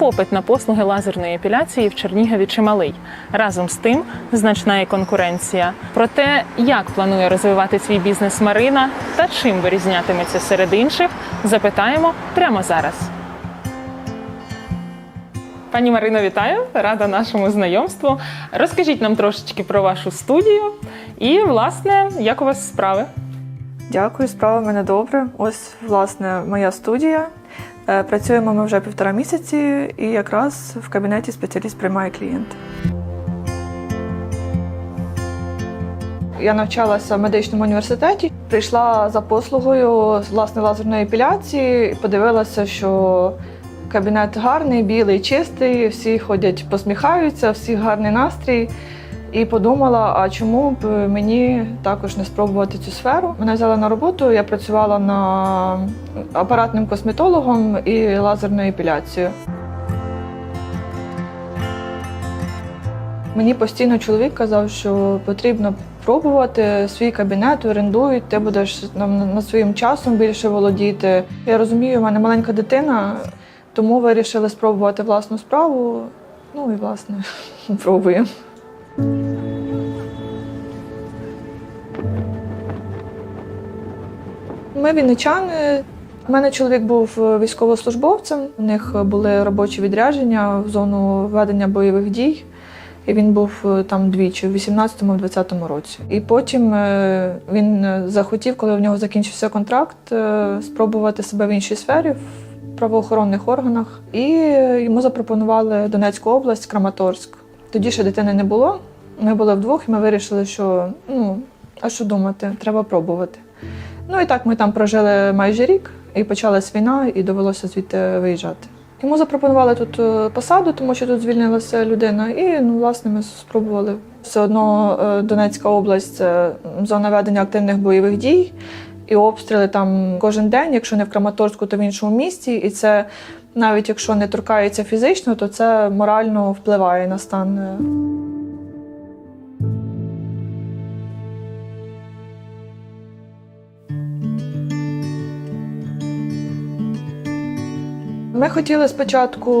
попит на послуги лазерної епіляції в Чернігові чималий. Разом з тим значна і конкуренція. Про те, як планує розвивати свій бізнес Марина та чим вирізнятиметься серед інших, запитаємо прямо зараз. Пані Марино, вітаю! Рада нашому знайомству. Розкажіть нам трошечки про вашу студію і, власне, як у вас справи? Дякую, справа в мене добре. Ось, власне, моя студія. Е, Працюємо ми вже півтора місяці, і якраз в кабінеті спеціаліст приймає клієнта. Я навчалася в медичному університеті, прийшла за послугою власне лазерної епіляції, подивилася, що кабінет гарний, білий, чистий, всі ходять, посміхаються, всі гарний настрій. І подумала, а чому б мені також не спробувати цю сферу? Мене взяли на роботу, я працювала на апаратним косметологом і лазерною епіляцією. Мені постійно чоловік казав, що потрібно пробувати свій кабінет, орендують, ти будеш нам над своїм часом більше володіти. Я розумію, в мене маленька дитина, тому вирішили спробувати власну справу. Ну і власне пробуємо. Ми вінничани. У мене чоловік був військовослужбовцем. У них були робочі відрядження в зону ведення бойових дій. І він був е, там двічі, в 18-му, в 20-му році. І потім е, він захотів, коли в нього закінчився контракт, е, спробувати себе в іншій сфері, в правоохоронних органах. І йому запропонували Донецьку область, Краматорськ. Тоді ще дитини не було. Ми були вдвох, і ми вирішили, що ну, а що думати, треба пробувати. Ну і так ми там прожили майже рік, і почалась війна, і довелося звідти виїжджати. Йому запропонували тут е, посаду, тому що тут звільнилася людина, і ну, власне ми спробували. Все одно е, Донецька область це зона ведення активних бойових дій, і обстріли там кожен день, якщо не в Краматорську, то в іншому місті. І це навіть якщо не торкається фізично, то це морально впливає на стан. Ми хотіли спочатку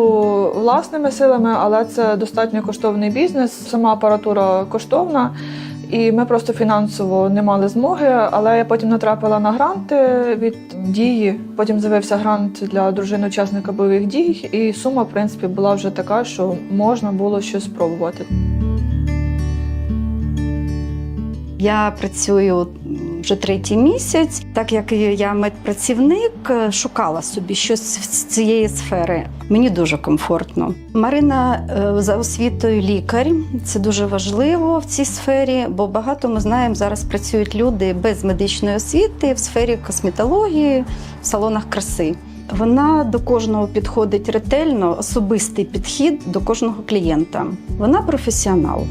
власними силами, але це достатньо коштовний бізнес. Сама апаратура коштовна, і ми просто фінансово не мали змоги. Але я потім натрапила на гранти від дії. Потім з'явився грант для дружини учасника бойових дій, і сума, в принципі, була вже така, що можна було щось спробувати. Я працюю вже третій місяць. Так як я медпрацівник, е, шукала собі щось з цієї сфери. Мені дуже комфортно. Марина е, за освітою лікар. Це дуже важливо в цій сфері, бо багато ми знаємо, зараз працюють люди без медичної освіти в сфері косметології, в салонах краси. Вона до кожного підходить ретельно, особистий підхід до кожного клієнта. Вона професіонал.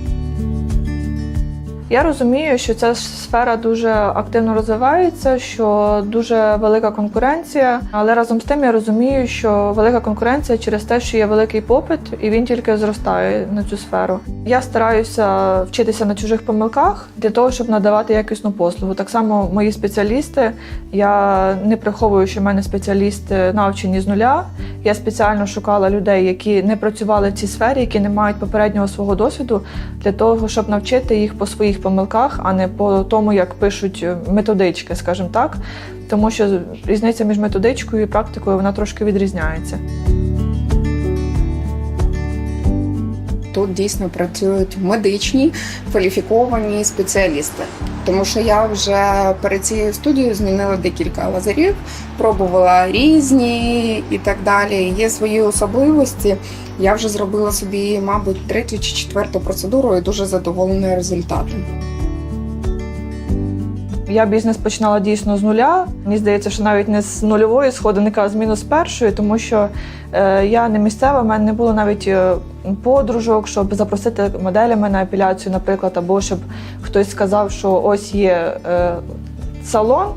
Я розумію, що ця сфера дуже активно розвивається, що дуже велика конкуренція. Але разом з тим я розумію, що велика конкуренція через те, що є великий попит, і він тільки зростає на цю сферу. Я стараюся вчитися на чужих помилках для того, щоб надавати якісну послугу. Так само мої спеціалісти. Я не приховую, що в мене спеціалісти навчені з нуля. Я спеціально шукала людей, які не працювали в цій сфері, які не мають попереднього свого досвіду, для того, щоб навчити їх по своїх помилках, а не по тому, як пишуть методички, скажімо так. Тому що різниця між методичкою і практикою вона трошки відрізняється. Тут дійсно працюють медичні кваліфіковані спеціалісти. Тому що я вже перед цією студією змінила декілька лазерів, пробувала різні і так далі. Є свої особливості. Я вже зробила собі, мабуть, третю чи четверту процедуру і дуже задоволена результатом. Я бізнес починала дійсно з нуля. Мені здається, що навіть не з нульової сходинки, а з мінус першої, тому що е, я не місцева, в мене не було навіть е, подружок, щоб запросити моделями на епіляцію, наприклад, або щоб хтось сказав, що ось є е, салон.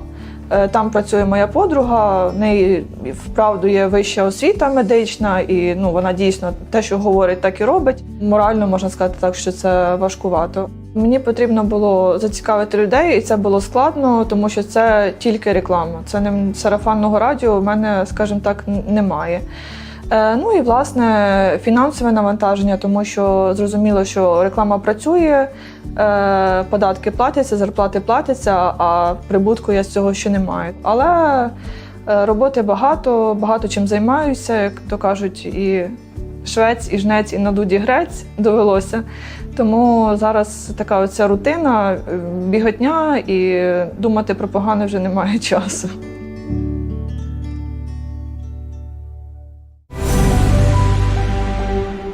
Е, Там працює моя подруга, в неї вправду є вища освіта медична, і ну вона дійсно те, що говорить, так і робить. Морально можна сказати так, що це важкувато. Мені потрібно було зацікавити людей, і це було складно, тому що це тільки реклама. Це не сарафанного радіо. У мене, скажімо так, немає. Е, Ну і власне фінансове навантаження, тому що зрозуміло, що реклама працює, е, податки платяться, зарплати платяться, а прибутку я з цього ще не маю. Але е, роботи багато, багато чим займаюся, як то кажуть, і швець, і жнець, і на дуді грець довелося. Тому зараз така оця рутина, біготня, і думати про погане вже немає часу.